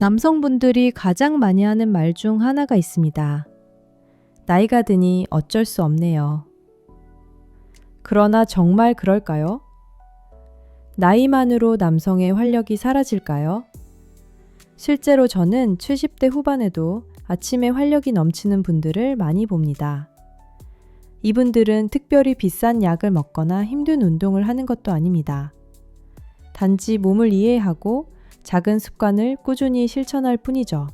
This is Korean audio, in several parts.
남성분들이 가장 많이 하는 말 중 하나가 있습니다. 나이가 드니 어쩔 수 없네요. 그러나 정말 그럴까요? 나이만으로 남성의 활력이 사라질까요? 실제로 저는 70대 후반에도 아침에 활력이 넘치는 분들을 많이 봅니다. 이분들은 특별히 비싼 약을 먹거나 힘든 운동을 하는 것도 아닙니다. 단지 몸을 이해하고 작은 습관을 꾸준히 실천할 뿐이죠.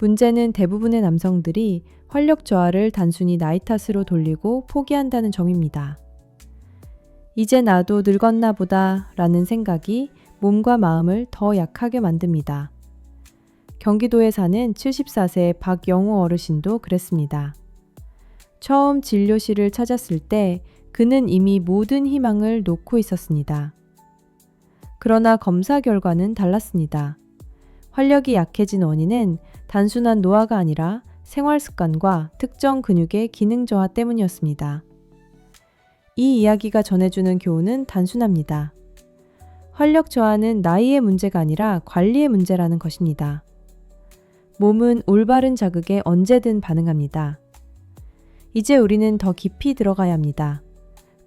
문제는 대부분의 남성들이 활력 저하를 단순히 나이 탓으로 돌리고 포기한다는 점입니다. 이제 나도 늙었나 보다 라는 생각이 몸과 마음을 더 약하게 만듭니다. 경기도에 사는 74세 박영우 어르신도 그랬습니다. 처음 진료실을 찾았을 때 그는 이미 모든 희망을 놓고 있었습니다. 그러나 검사 결과는 달랐습니다. 활력이 약해진 원인은 단순한 노화가 아니라 생활 습관과 특정 근육의 기능 저하 때문이었습니다. 이 이야기가 전해주는 교훈은 단순합니다. 활력 저하는 나이의 문제가 아니라 관리의 문제라는 것입니다. 몸은 올바른 자극에 언제든 반응합니다. 이제 우리는 더 깊이 들어가야 합니다.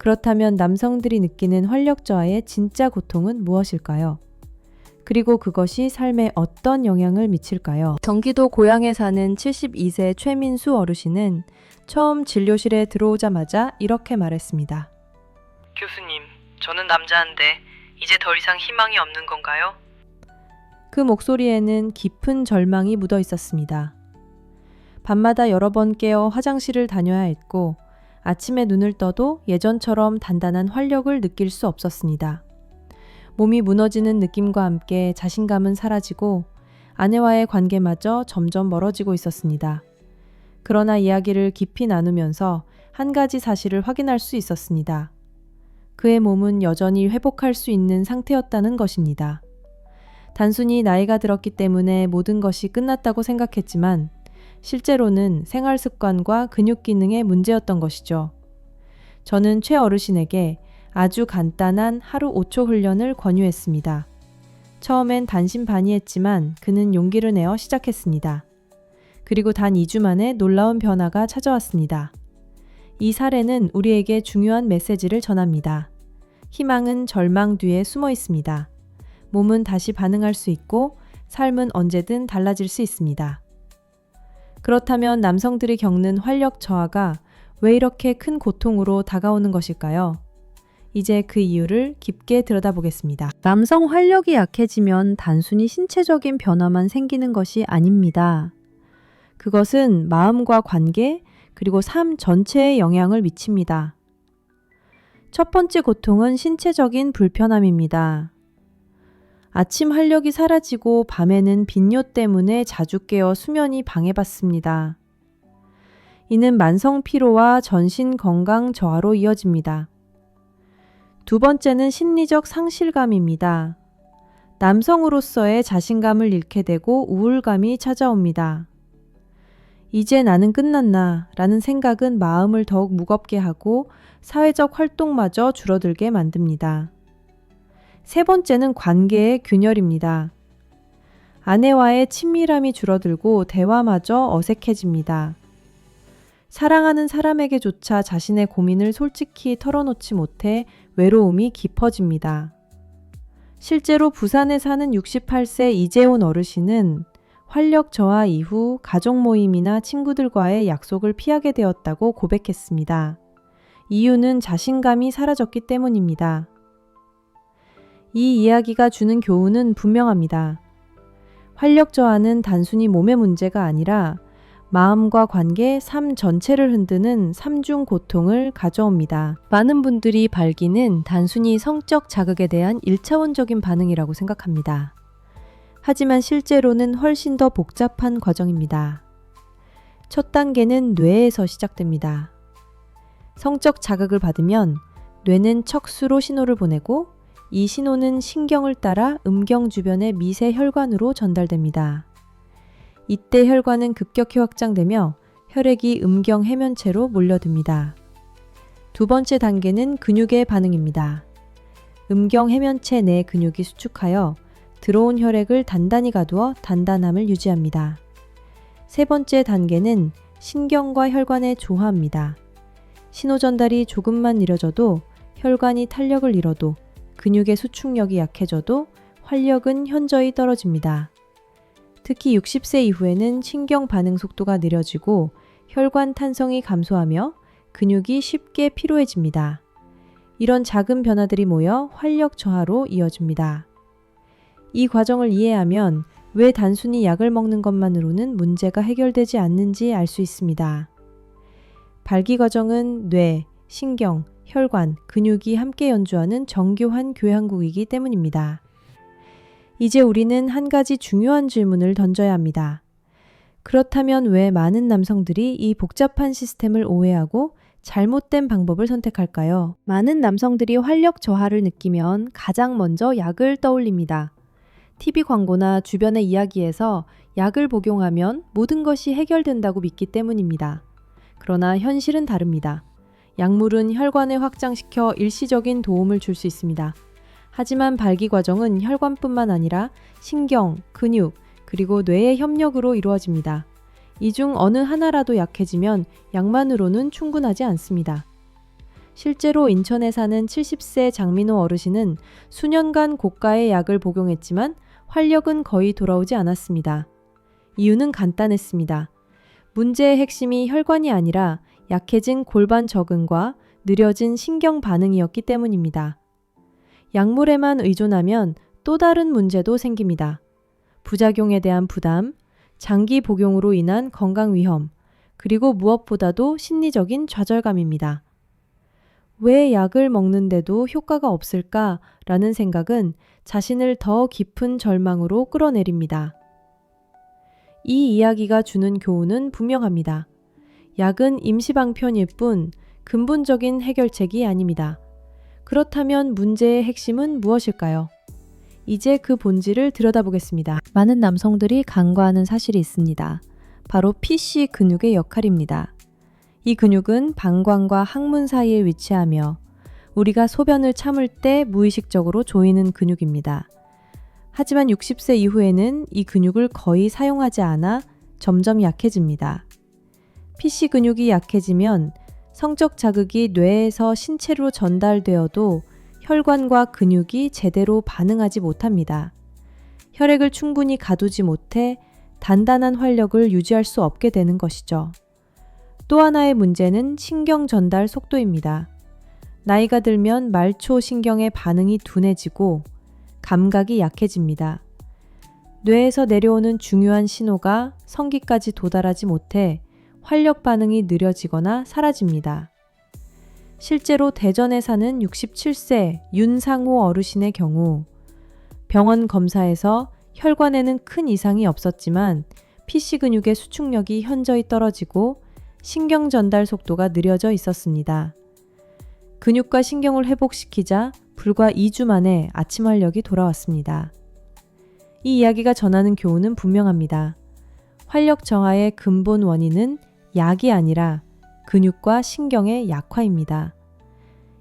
그렇다면 남성들이 느끼는 활력 저하의 진짜 고통은 무엇일까요? 그리고 그것이 삶에 어떤 영향을 미칠까요? 경기도 고양에 사는 72세 최민수 어르신은 처음 진료실에 들어오자마자 이렇게 말했습니다. 교수님, 저는 남자인데 이제 더 이상 희망이 없는 건가요? 그 목소리에는 깊은 절망이 묻어 있었습니다. 밤마다 여러 번 깨어 화장실을 다녀야 했고 아침에 눈을 떠도 예전처럼 단단한 활력을 느낄 수 없었습니다. 몸이 무너지는 느낌과 함께 자신감은 사라지고 아내와의 관계마저 점점 멀어지고 있었습니다. 그러나 이야기를 깊이 나누면서 한 가지 사실을 확인할 수 있었습니다. 그의 몸은 여전히 회복할 수 있는 상태였다는 것입니다. 단순히 나이가 들었기 때문에 모든 것이 끝났다고 생각했지만 실제로는 생활 습관과 근육 기능의 문제였던 것이죠. 저는 최 어르신에게 아주 간단한 하루 5초 훈련을 권유했습니다. 처음엔 반신반의했지만 그는 용기를 내어 시작했습니다. 그리고 단 2주 만에 놀라운 변화가 찾아왔습니다. 이 사례는 우리에게 중요한 메시지를 전합니다. 희망은 절망 뒤에 숨어 있습니다. 몸은 다시 반응할 수 있고 삶은 언제든 달라질 수 있습니다. 그렇다면 남성들이 겪는 활력 저하가 왜 이렇게 큰 고통으로 다가오는 것일까요? 이제 그 이유를 깊게 들여다보겠습니다. 남성 활력이 약해지면 단순히 신체적인 변화만 생기는 것이 아닙니다. 그것은 마음과 관계, 그리고 삶 전체에 영향을 미칩니다. 첫 번째 고통은 신체적인 불편함입니다. 아침 활력이 사라지고 밤에는 빈뇨 때문에 자주 깨어 수면이 방해받습니다. 이는 만성 피로와 전신 건강 저하로 이어집니다. 두 번째는 심리적 상실감입니다. 남성으로서의 자신감을 잃게 되고 우울감이 찾아옵니다. 이제 나는 끝났나 라는 생각은 마음을 더욱 무겁게 하고 사회적 활동마저 줄어들게 만듭니다. 세 번째는 관계의 균열입니다. 아내와의 친밀함이 줄어들고 대화마저 어색해집니다. 사랑하는 사람에게조차 자신의 고민을 솔직히 털어놓지 못해 외로움이 깊어집니다. 실제로 부산에 사는 68세 이재훈 어르신은 활력 저하 이후 가족 모임이나 친구들과의 약속을 피하게 되었다고 고백했습니다. 이유는 자신감이 사라졌기 때문입니다. 이 이야기가 주는 교훈은 분명합니다. 활력 저하는 단순히 몸의 문제가 아니라 마음과 관계, 삶 전체를 흔드는 삼중 고통을 가져옵니다. 많은 분들이 발기는 단순히 성적 자극에 대한 1차원적인 반응이라고 생각합니다. 하지만 실제로는 훨씬 더 복잡한 과정입니다. 첫 단계는 뇌에서 시작됩니다. 성적 자극을 받으면 뇌는 척수로 신호를 보내고 이 신호는 신경을 따라 음경 주변의 미세 혈관으로 전달됩니다. 이때 혈관은 급격히 확장되며 혈액이 음경 해면체로 몰려듭니다. 두 번째 단계는 근육의 반응입니다. 음경 해면체 내 근육이 수축하여 들어온 혈액을 단단히 가두어 단단함을 유지합니다. 세 번째 단계는 신경과 혈관의 조화입니다. 신호 전달이 조금만 느려져도 혈관이 탄력을 잃어도 근육의 수축력이 약해져도 활력은 현저히 떨어집니다. 특히 60세 이후에는 신경 반응 속도가 느려지고 혈관 탄성이 감소하며 근육이 쉽게 피로해집니다. 이런 작은 변화들이 모여 활력 저하로 이어집니다. 이 과정을 이해하면 왜 단순히 약을 먹는 것만으로는 문제가 해결되지 않는지 알 수 있습니다. 발기 과정은 뇌, 신경, 혈관, 근육이 함께 연주하는 정교한 교향곡이기 때문입니다. 이제 우리는 한 가지 중요한 질문을 던져야 합니다. 그렇다면 왜 많은 남성들이 이 복잡한 시스템을 오해하고 잘못된 방법을 선택할까요? 많은 남성들이 활력 저하를 느끼면 가장 먼저 약을 떠올립니다. TV 광고나 주변의 이야기에서 약을 복용하면 모든 것이 해결된다고 믿기 때문입니다. 그러나 현실은 다릅니다. 약물은 혈관을 확장시켜 일시적인 도움을 줄 수 있습니다. 하지만 발기 과정은 혈관뿐만 아니라 신경, 근육, 그리고 뇌의 협력으로 이루어집니다. 이 중 어느 하나라도 약해지면 약만으로는 충분하지 않습니다. 실제로 인천에 사는 70세 장민호 어르신은 수년간 고가의 약을 복용했지만 활력은 거의 돌아오지 않았습니다. 이유는 간단했습니다. 문제의 핵심이 혈관이 아니라 약해진 골반 적응과 느려진 신경 반응이었기 때문입니다. 약물에만 의존하면 또 다른 문제도 생깁니다. 부작용에 대한 부담, 장기 복용으로 인한 건강 위험, 그리고 무엇보다도 심리적인 좌절감입니다. 왜 약을 먹는데도 효과가 없을까라는 생각은 자신을 더 깊은 절망으로 끌어내립니다. 이 이야기가 주는 교훈은 분명합니다. 약은 임시방편일 뿐 근본적인 해결책이 아닙니다. 그렇다면 문제의 핵심은 무엇일까요? 이제 그 본질을 들여다보겠습니다. 많은 남성들이 간과하는 사실이 있습니다. 바로 PC 근육의 역할입니다. 이 근육은 방광과 항문 사이에 위치하며 우리가 소변을 참을 때 무의식적으로 조이는 근육입니다. 하지만 60세 이후에는 이 근육을 거의 사용하지 않아 점점 약해집니다. PC 근육이 약해지면 성적 자극이 뇌에서 신체로 전달되어도 혈관과 근육이 제대로 반응하지 못합니다. 혈액을 충분히 가두지 못해 단단한 활력을 유지할 수 없게 되는 것이죠. 또 하나의 문제는 신경 전달 속도입니다. 나이가 들면 말초 신경의 반응이 둔해지고 감각이 약해집니다. 뇌에서 내려오는 중요한 신호가 성기까지 도달하지 못해 활력 반응이 느려지거나 사라집니다. 실제로 대전에 사는 67세 윤상호 어르신의 경우 병원 검사에서 혈관에는 큰 이상이 없었지만 PC 근육의 수축력이 현저히 떨어지고 신경 전달 속도가 느려져 있었습니다. 근육과 신경을 회복시키자 불과 2주 만에 아침 활력이 돌아왔습니다. 이 이야기가 전하는 교훈은 분명합니다. 활력 저하의 근본 원인은 약이 아니라 근육과 신경의 약화입니다.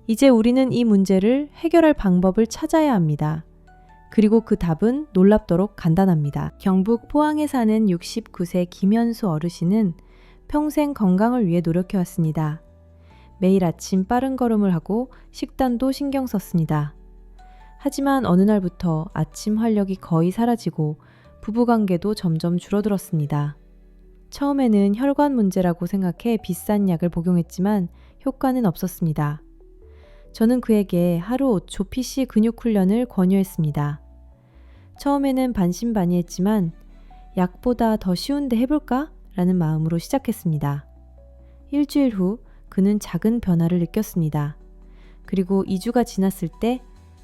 이제 우리는 이 문제를 해결할 방법을 찾아야 합니다. 그리고 그 답은 놀랍도록 간단합니다. 경북 포항에 사는 69세 김현수 어르신은 평생 건강을 위해 노력해왔습니다. 매일 아침 빠른 걸음을 하고 식단도 신경 썼습니다. 하지만 어느 날부터 아침 활력이 거의 사라지고 부부관계도 점점 줄어들었습니다. 처음에는 혈관 문제라고 생각해 비싼 약을 복용했지만 효과는 없었습니다. 저는 그에게 하루 5초 PC 근육 훈련을 권유했습니다. 처음에는 반신반의했지만 약보다 더 쉬운데 해볼까? 라는 마음으로 시작했습니다. 일주일 후 그는 작은 변화를 느꼈습니다. 그리고 2주가 지났을 때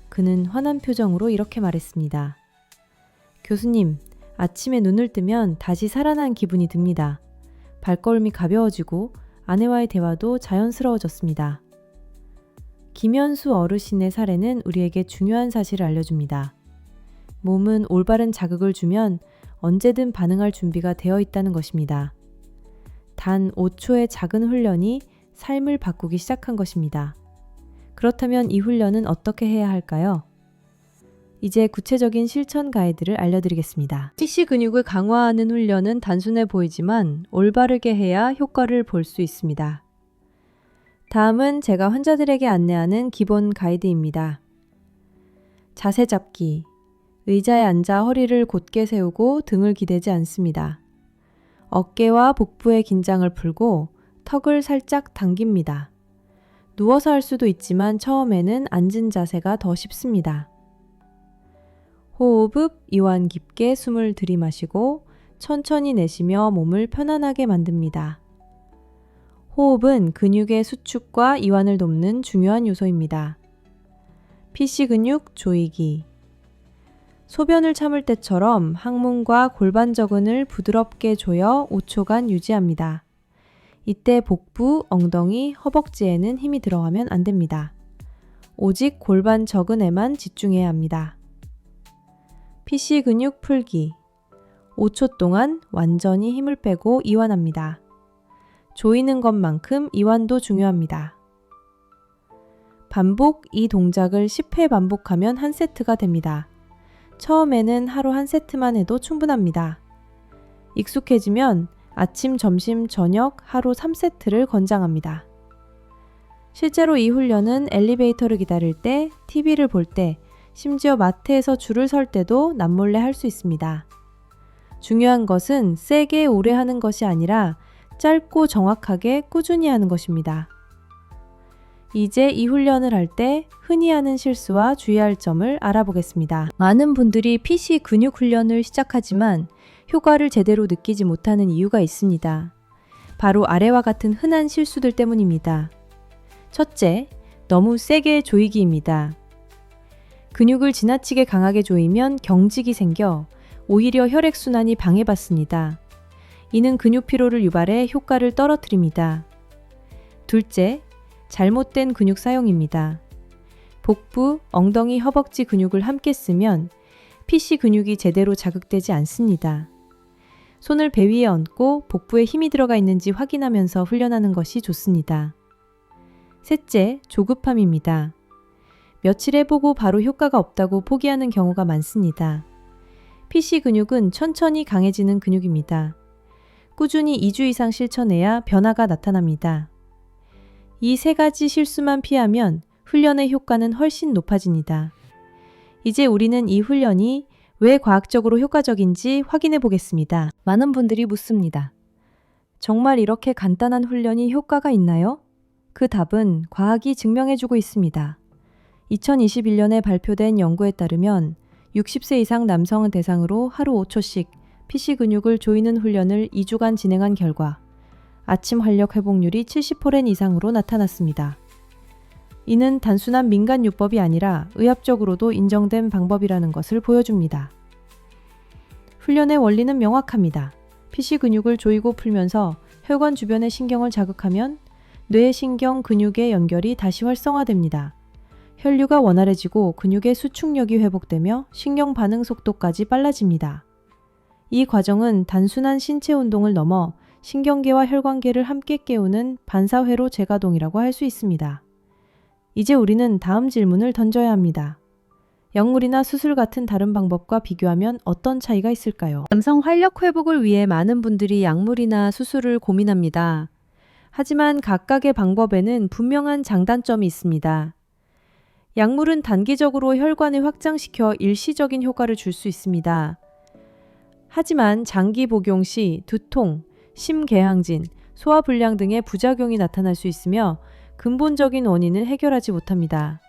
그는 환한 표정으로 이렇게 말했습니다. 교수님, 아침에 눈을 뜨면 다시 살아난 기분이 듭니다. 발걸음이 가벼워지고 아내와의 대화도 자연스러워졌습니다. 김현수 어르신의 사례는 우리에게 중요한 사실을 알려줍니다. 몸은 올바른 자극을 주면 언제든 반응할 준비가 되어 있다는 것입니다. 단 5초의 작은 훈련이 삶을 바꾸기 시작한 것입니다. 그렇다면 이 훈련은 어떻게 해야 할까요? 이제 구체적인 실천 가이드를 알려드리겠습니다. PC 근육을 강화하는 훈련은 단순해 보이지만 올바르게 해야 효과를 볼 수 있습니다. 다음은 제가 환자들에게 안내하는 기본 가이드입니다. 자세 잡기. 의자에 앉아 허리를 곧게 세우고 등을 기대지 않습니다. 어깨와 복부의 긴장을 풀고 턱을 살짝 당깁니다. 누워서 할 수도 있지만 처음에는 앉은 자세가 더 쉽습니다. 호흡, 이완 깊게 숨을 들이마시고 천천히 내쉬며 몸을 편안하게 만듭니다. 호흡은 근육의 수축과 이완을 돕는 중요한 요소입니다. PC 근육 조이기. 소변을 참을 때처럼 항문과 골반 저근을 부드럽게 조여 5초간 유지합니다. 이때 복부, 엉덩이, 허벅지에는 힘이 들어가면 안 됩니다. 오직 골반 저근에만 집중해야 합니다. PC 근육 풀기. 5초 동안 완전히 힘을 빼고 이완합니다. 조이는 것만큼 이완도 중요합니다. 반복 이 동작을 10회 반복하면 한 세트가 됩니다. 처음에는 하루 한 세트만 해도 충분합니다. 익숙해지면 아침, 점심, 저녁 하루 3세트를 권장합니다. 실제로 이 훈련은 엘리베이터를 기다릴 때, TV를 볼 때, 심지어 마트에서 줄을 설 때도 남몰래 할 수 있습니다. 중요한 것은 세게 오래 하는 것이 아니라 짧고 정확하게 꾸준히 하는 것입니다. 이제 이 훈련을 할 때 흔히 하는 실수와 주의할 점을 알아보겠습니다. 많은 분들이 PC 근육 훈련을 시작하지만 효과를 제대로 느끼지 못하는 이유가 있습니다. 바로 아래와 같은 흔한 실수들 때문입니다. 첫째, 너무 세게 조이기입니다. 근육을 지나치게 강하게 조이면 경직이 생겨 오히려 혈액순환이 방해받습니다. 이는 근육 피로를 유발해 효과를 떨어뜨립니다. 둘째, 잘못된 근육 사용입니다. 복부, 엉덩이, 허벅지 근육을 함께 쓰면 PC 근육이 제대로 자극되지 않습니다. 손을 배 위에 얹고 복부에 힘이 들어가 있는지 확인하면서 훈련하는 것이 좋습니다. 셋째, 조급함입니다. 며칠 해보고 바로 효과가 없다고 포기하는 경우가 많습니다. PC 근육은 천천히 강해지는 근육입니다. 꾸준히 2주 이상 실천해야 변화가 나타납니다. 이 세 가지 실수만 피하면 훈련의 효과는 훨씬 높아집니다. 이제 우리는 이 훈련이 왜 과학적으로 효과적인지 확인해 보겠습니다. 많은 분들이 묻습니다. 정말 이렇게 간단한 훈련이 효과가 있나요? 그 답은 과학이 증명해주고 있습니다. 2021년에 발표된 연구에 따르면 60세 이상 남성을 대상으로 하루 5초씩 PC 근육을 조이는 훈련을 2주간 진행한 결과 아침 활력 회복률이 70% 이상으로 나타났습니다. 이는 단순한 민간 요법이 아니라 의학적으로도 인정된 방법이라는 것을 보여줍니다. 훈련의 원리는 명확합니다. PC 근육을 조이고 풀면서 혈관 주변의 신경을 자극하면 뇌 신경 근육의 연결이 다시 활성화됩니다. 혈류가 원활해지고 근육의 수축력이 회복되며 신경 반응 속도까지 빨라집니다. 이 과정은 단순한 신체 운동을 넘어 신경계와 혈관계를 함께 깨우는 반사회로 재가동이라고 할 수 있습니다. 이제 우리는 다음 질문을 던져야 합니다. 약물이나 수술 같은 다른 방법과 비교하면 어떤 차이가 있을까요? 남성 활력 회복을 위해 많은 분들이 약물이나 수술을 고민합니다. 하지만 각각의 방법에는 분명한 장단점이 있습니다. 약물은 단기적으로 혈관을 확장시켜 일시적인 효과를 줄 수 있습니다. 하지만 장기 복용 시 두통, 심궤항진, 소화불량 등의 부작용이 나타날 수 있으며 근본적인 원인을 해결하지 못합니다.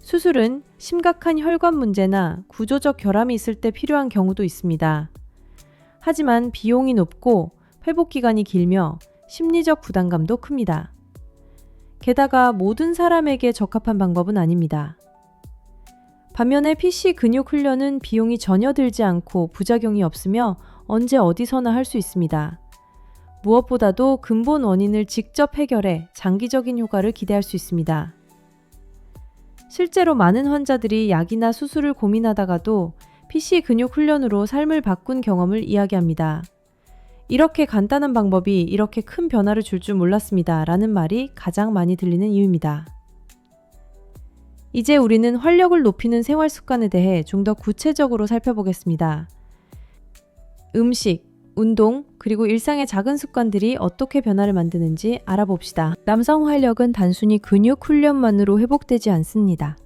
수술은 심각한 혈관 문제나 구조적 결함이 있을 때 필요한 경우도 있습니다. 하지만 비용이 높고 회복 기간이 길며 심리적 부담감도 큽니다. 게다가 모든 사람에게 적합한 방법은 아닙니다. 반면에 PC 근육 훈련은 비용이 전혀 들지 않고 부작용이 없으며 언제 어디서나 할 수 있습니다. 무엇보다도 근본 원인을 직접 해결해 장기적인 효과를 기대할 수 있습니다. 실제로 많은 환자들이 약이나 수술을 고민하다가도 PC 근육 훈련으로 삶을 바꾼 경험을 이야기합니다. 이렇게 간단한 방법이 이렇게 큰 변화를 줄줄 몰랐습니다. 라는 말이 가장 많이 들리는 이유입니다. 이제 우리는 활력을 높이는 생활 습관에 대해 좀 더 구체적으로 살펴보겠습니다. 음식, 운동, 그리고 일상의 작은 습관들이 어떻게 변화를 만드는지 알아봅시다. 남성 활력은 단순히 근육 훈련만으로 회복되지 않습니다.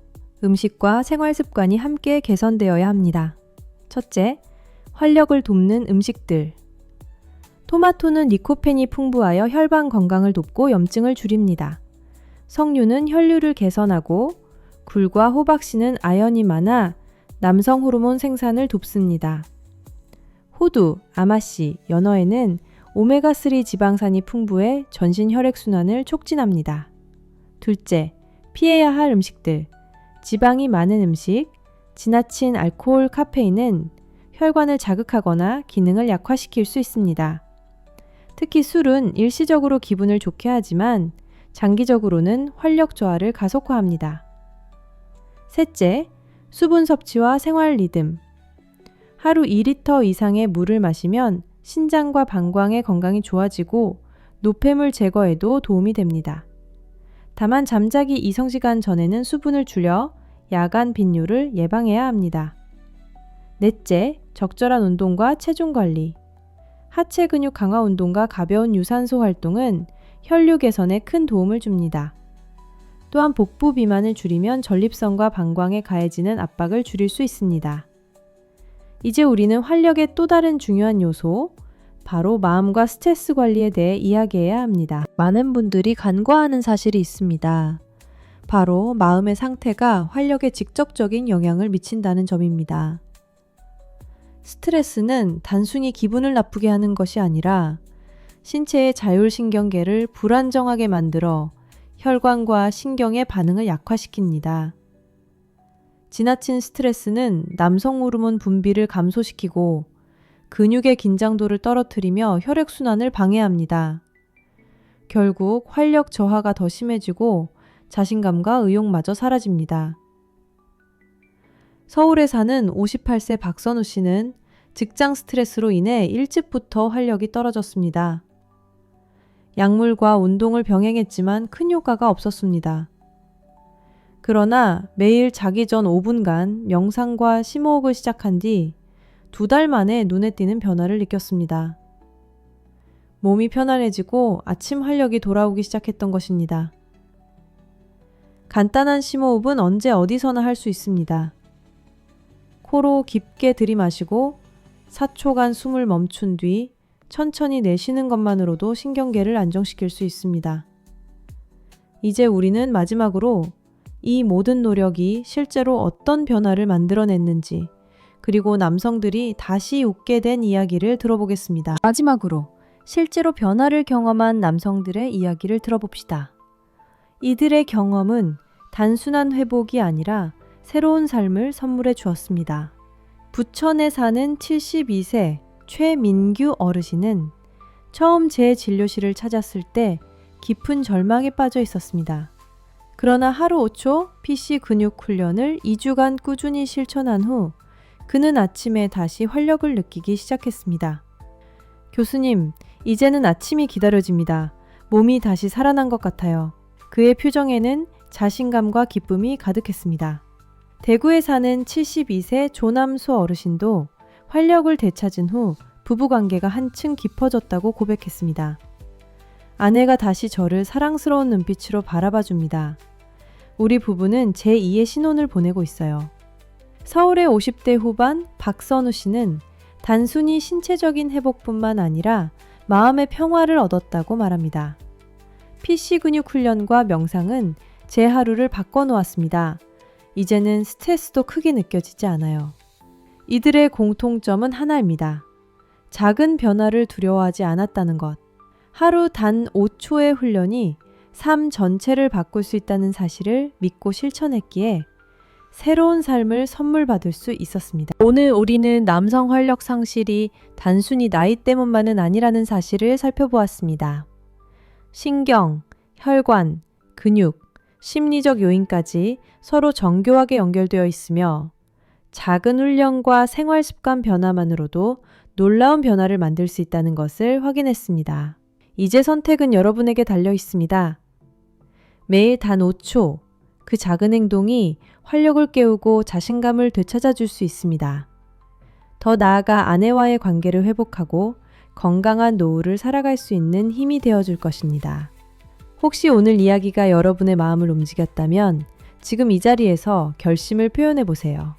음식과 생활 습관이 함께 개선되어야 합니다. 첫째, 활력을 돕는 음식들. 토마토는 리코펜이 풍부하여 혈관 건강을 돕고 염증을 줄입니다. 석류는 혈류를 개선하고 굴과 호박씨는 아연이 많아 남성 호르몬 생산을 돕습니다. 호두, 아마씨, 연어에는 오메가3 지방산이 풍부해 전신 혈액순환을 촉진합니다. 둘째, 피해야 할 음식들. 지방이 많은 음식, 지나친 알코올, 카페인은 혈관을 자극하거나 기능을 약화시킬 수 있습니다. 특히 술은 일시적으로 기분을 좋게 하지만 장기적으로는 활력 저하를 가속화합니다. 셋째, 수분 섭취와 생활 리듬. 하루 2리터 이상의 물을 마시면 신장과 방광의 건강이 좋아지고 노폐물 제거에도 도움이 됩니다. 다만 잠자기 이성 시간 전에는 수분을 줄여 야간 빈뇨를 예방해야 합니다. 넷째, 적절한 운동과 체중 관리. 하체 근육 강화 운동과 가벼운 유산소 활동은 혈류 개선에 큰 도움을 줍니다. 또한 복부 비만을 줄이면 전립선과 방광에 가해지는 압박을 줄일 수 있습니다. 이제 우리는 활력의 또 다른 중요한 요소, 바로 마음과 스트레스 관리에 대해 이야기해야 합니다. 많은 분들이 간과하는 사실이 있습니다. 바로 마음의 상태가 활력에 직접적인 영향을 미친다는 점입니다. 스트레스는 단순히 기분을 나쁘게 하는 것이 아니라 신체의 자율신경계를 불안정하게 만들어 혈관과 신경의 반응을 약화시킵니다. 지나친 스트레스는 남성 호르몬 분비를 감소시키고 근육의 긴장도를 떨어뜨리며 혈액순환을 방해합니다. 결국 활력 저하가 더 심해지고 자신감과 의욕마저 사라집니다. 서울에 사는 58세 박선우 씨는 직장 스트레스로 인해 일찍부터 활력이 떨어졌습니다. 약물과 운동을 병행했지만 큰 효과가 없었습니다. 그러나 매일 자기 전 5분간 명상과 심호흡을 시작한 뒤 두 달 만에 눈에 띄는 변화를 느꼈습니다. 몸이 편안해지고 아침 활력이 돌아오기 시작했던 것입니다. 간단한 심호흡은 언제 어디서나 할 수 있습니다. 코로 깊게 들이마시고 4초간 숨을 멈춘 뒤 천천히 내쉬는 것만으로도 신경계를 안정시킬 수 있습니다. 이제 우리는 마지막으로 이 모든 노력이 실제로 어떤 변화를 만들어냈는지, 그리고 남성들이 다시 웃게 된 이야기를 들어보겠습니다. 마지막으로 실제로 변화를 경험한 남성들의 이야기를 들어봅시다. 이들의 경험은 단순한 회복이 아니라 새로운 삶을 선물해 주었습니다. 부천에 사는 72세 최민규 어르신은 처음 제 진료실을 찾았을 때 깊은 절망에 빠져 있었습니다. 그러나 하루 5초 PC 근육 훈련을 2주간 꾸준히 실천한 후 그는 아침에 다시 활력을 느끼기 시작했습니다. 교수님, 이제는 아침이 기다려집니다. 몸이 다시 살아난 것 같아요. 그의 표정에는 자신감과 기쁨이 가득했습니다. 대구에 사는 72세 조남수 어르신도 활력을 되찾은 후 부부 관계가 한층 깊어졌다고 고백했습니다. 아내가 다시 저를 사랑스러운 눈빛으로 바라봐 줍니다. 우리 부부는 제2의 신혼을 보내고 있어요. 서울의 50대 후반 박선우 씨는 단순히 신체적인 회복뿐만 아니라 마음의 평화를 얻었다고 말합니다. PC 근육 훈련과 명상은 제 하루를 바꿔놓았습니다. 이제는 스트레스도 크게 느껴지지 않아요. 이들의 공통점은 하나입니다. 작은 변화를 두려워하지 않았다는 것. 하루 단 5초의 훈련이 삶 전체를 바꿀 수 있다는 사실을 믿고 실천했기에 새로운 삶을 선물 받을 수 있었습니다. 오늘 우리는 남성 활력 상실이 단순히 나이 때문만은 아니라는 사실을 살펴보았습니다. 신경, 혈관, 근육, 심리적 요인까지 서로 정교하게 연결되어 있으며 작은 훈련과 생활 습관 변화만으로도 놀라운 변화를 만들 수 있다는 것을 확인했습니다. 이제 선택은 여러분에게 달려 있습니다. 매일 단 5초, 그 작은 행동이 활력을 깨우고 자신감을 되찾아 줄 수 있습니다. 더 나아가 아내와의 관계를 회복하고 건강한 노후를 살아갈 수 있는 힘이 되어 줄 것입니다. 혹시 오늘 이야기가 여러분의 마음을 움직였다면 지금 이 자리에서 결심을 표현해 보세요.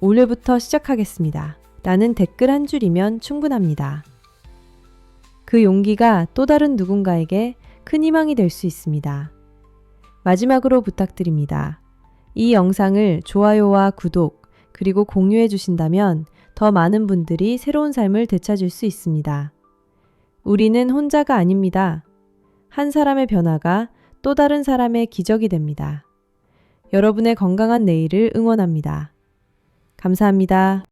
오늘부터 시작하겠습니다. 나는 댓글 한 줄이면 충분합니다. 그 용기가 또 다른 누군가에게 큰 희망이 될 수 있습니다. 마지막으로 부탁드립니다. 이 영상을 좋아요와 구독, 그리고 공유해 주신다면 더 많은 분들이 새로운 삶을 되찾을 수 있습니다. 우리는 혼자가 아닙니다. 한 사람의 변화가 또 다른 사람의 기적이 됩니다. 여러분의 건강한 내일을 응원합니다. 감사합니다.